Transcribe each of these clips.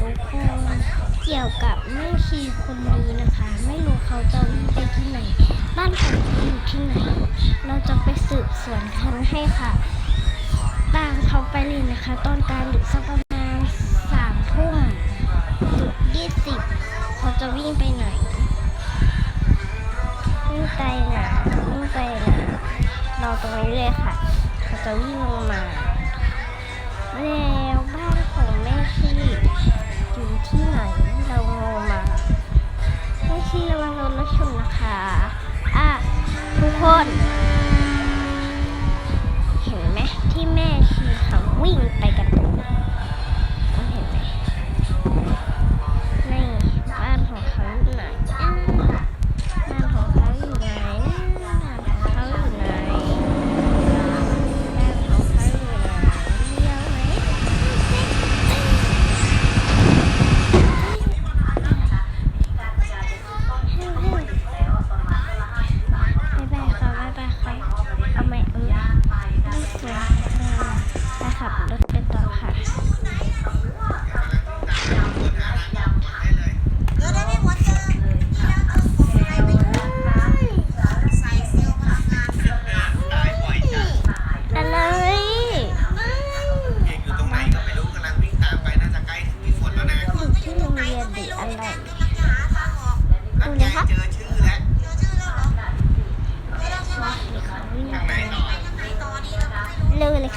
ทุกคน เกี่ยวกับแม่คีคนนี้นะคะ ไม่รู้เขาจะวิ่งไปที่ไหน บ้านของเขาอยู่ที่ไหน เราจะไปสืบสวนเขาให้ค่ะ ตามเขาไปเลยนะคะ ตอนกลางดึกสักประมาณสามทุ่มจุดยี่สิบเขาจะวิ่งไปไหนวิ่งไปไหนวิ่งไปไหนเราตรงนี้เลยค่ะ เขาจะวิ่งลงมาแล้ว คน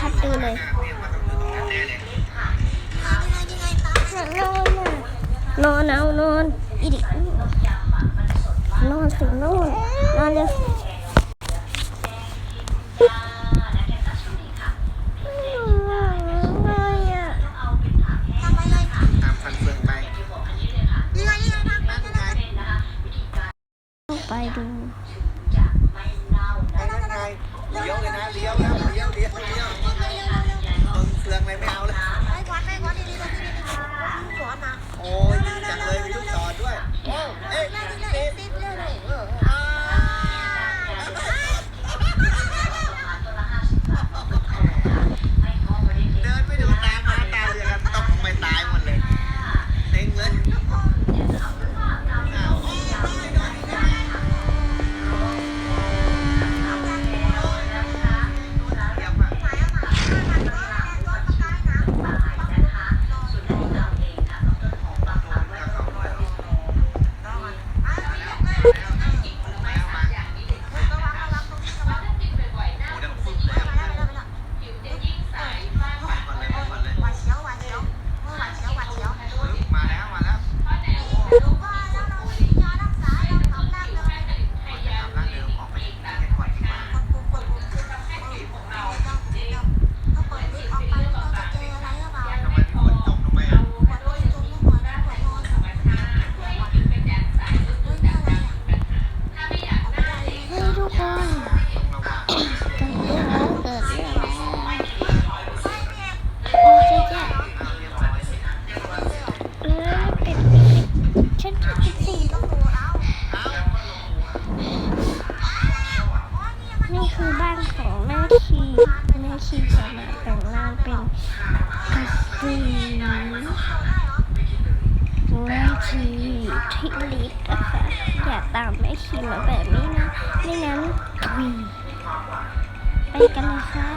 ัดดูเลยนอนนอนอนอนอีดินอนสินอนนอนเร็ไปดู เลี้ยวเลยนะเลี้ยวนะ แม่คีจะมาแต่งร่างเป็นกสีแม่ชีทีลิฟตนะคะอย่าตามแม่ชีมาแบบนี้นะไม่งั้นไปกันเลยค่ะ